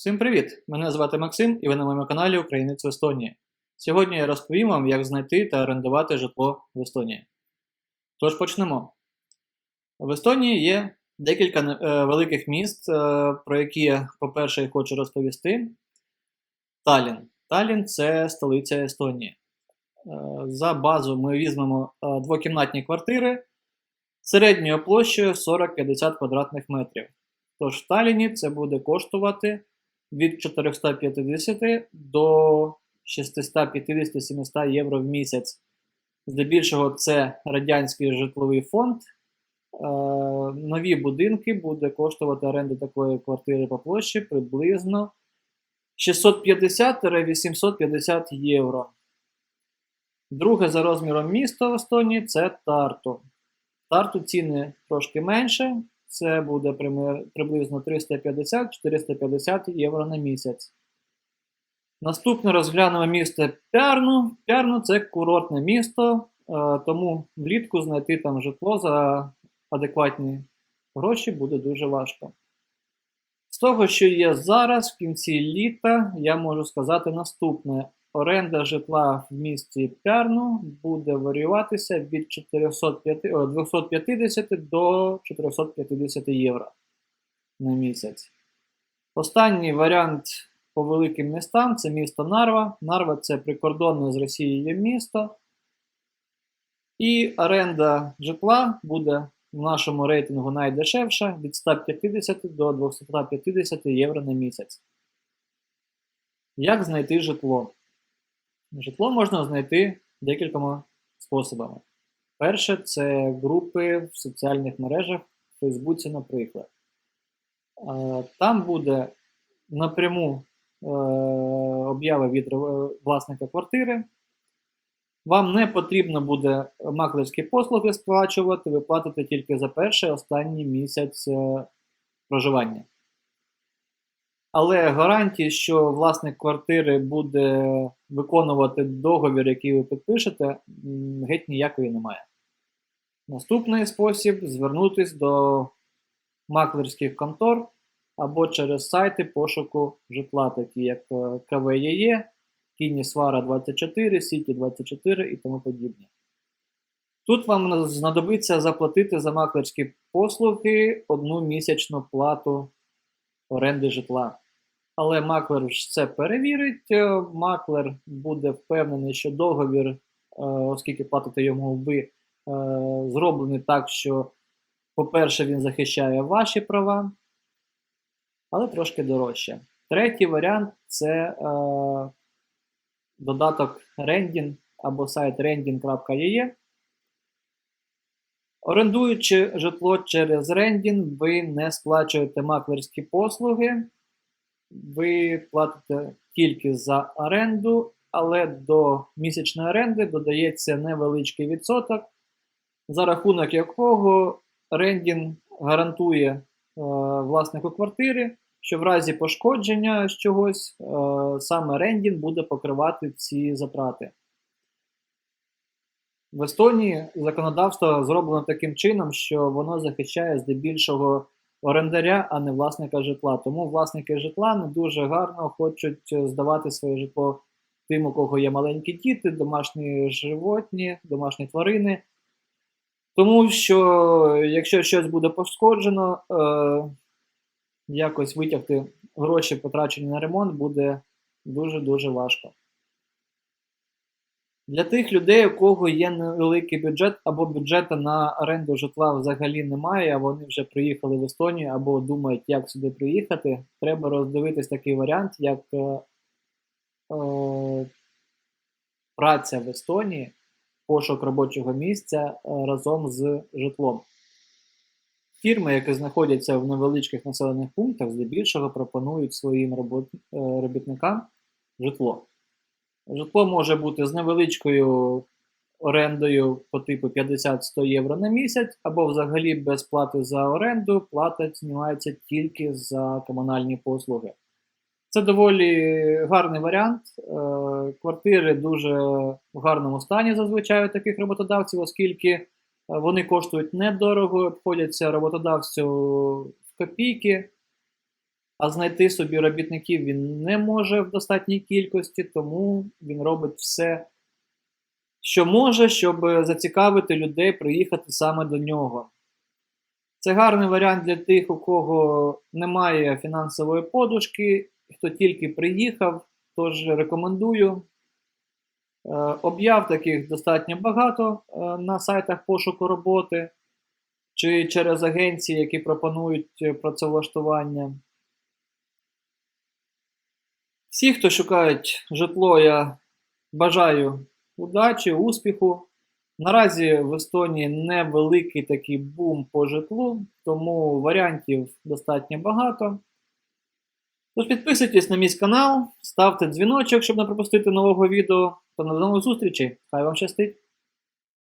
Всім привіт! Мене звати Максим і ви на моєму каналі Українець в Естонії. Сьогодні я розповім вам, як знайти та орендувати житло в Естонії. Тож почнемо. В Естонії є декілька е, великих міст, е, про які я, по-перше, хочу розповісти. Талін. Талін це столиця Естонії. Е, за базу ми візьмемо двокімнатні квартири середньою площею 40-50 квадратних метрів. Тож в Таліні це буде коштувати від 450 до 650-700 євро в місяць. Здебільшого це радянський житловий фонд. Е, нові будинки буде коштувати оренда такої квартири по площі приблизно 650-850 євро. Друге за розміром місто в Естонії це Тарту. Тарту ціни трошки менше. Це буде приблизно 350-450 євро на місяць. Наступне розглянемо місто Пярну. Пярну це курортне місто, тому влітку знайти там житло за адекватні гроші буде дуже важко. З того, що є зараз, в кінці літа, я можу сказати наступне: оренда житла в місті Пярну буде варіюватися від 405, 250 до 450 євро на місяць. Останній варіант по великим містам це місто Нарва. Нарва це прикордонне з Росією місто. І оренда житла буде в нашому рейтингу найдешевша від 150 до 250 євро на місяць. Як знайти житло? Житло можна знайти декількома способами. Перше, це групи в соціальних мережах, в Фейсбуці, наприклад. Там буде напряму е, об'ява від власника квартири. Вам не потрібно буде маклерські послуги сплачувати, ви платите тільки за перший останній місяць е, проживання. Але гарантії, що власник квартири буде виконувати договір, який ви підпишете, геть ніякої немає. Наступний спосіб звернутися до маклерських контор або через сайти пошуку житла, такі як е, КВЄ, Кінісвара 24, Сіті 24 і тому подібне. Тут вам знадобиться заплатити за маклерські послуги одну місячну плату оренди житла. Але маклер це перевірить. Е, маклер буде впевнений, що договір, е, оскільки платите йому ви, е, зроблений так, що, по-перше, він захищає ваші права, але трошки дорожче. Третій варіант це додаток Rending або сайт rending.ee. Орендуючи житло через Rending, ви не сплачуєте маклерські послуги ви платите тільки за оренду, але до місячної оренди додається невеличкий відсоток, за рахунок якого рендінг гарантує е, власнику квартири, що в разі пошкодження чогось е, саме рендінг буде покривати ці затрати. В Естонії законодавство зроблено таким чином, що воно захищає здебільшого орендаря, а не власника житла. Тому власники житла не дуже гарно хочуть е, здавати своє житло тим, у кого є маленькі діти, домашні животні, домашні тварини. Тому що, якщо щось буде пошкоджено, е, якось витягти гроші, потрачені на ремонт, буде дуже-дуже важко. Для тих людей, у кого є невеликий бюджет або бюджету на оренду житла взагалі немає, а вони вже приїхали в Естонію або думають, як сюди приїхати, треба роздивитись такий варіант, як е, е, праця в Естонії, пошук робочого місця е, разом з житлом. Фірми, які знаходяться в невеличких населених пунктах, здебільшого пропонують своїм робот, е, робітникам житло. Житло може бути з невеличкою орендою по типу 50-100 євро на місяць, або взагалі без плати за оренду, плата знімається тільки за комунальні послуги. Це доволі гарний варіант. Е, квартири дуже в гарному стані зазвичай у таких роботодавців, оскільки вони коштують недорого, обходяться роботодавцю в копійки. А знайти собі робітників він не може в достатній кількості, тому він робить все, що може, щоб зацікавити людей приїхати саме до нього. Це гарний варіант для тих, у кого немає фінансової подушки, хто тільки приїхав, тож рекомендую. Е, Об'яв таких достатньо багато е, на сайтах пошуку роботи чи через агенції, які пропонують е, працевлаштування. Всі, хто шукають житло, я бажаю удачі, успіху. Наразі в Естонії невеликий такий бум по житлу, тому варіантів достатньо багато. Тож підписуйтесь на мій канал, ставте дзвіночок, щоб не пропустити нового відео. Та до нових зустрічей. Хай вам щастить!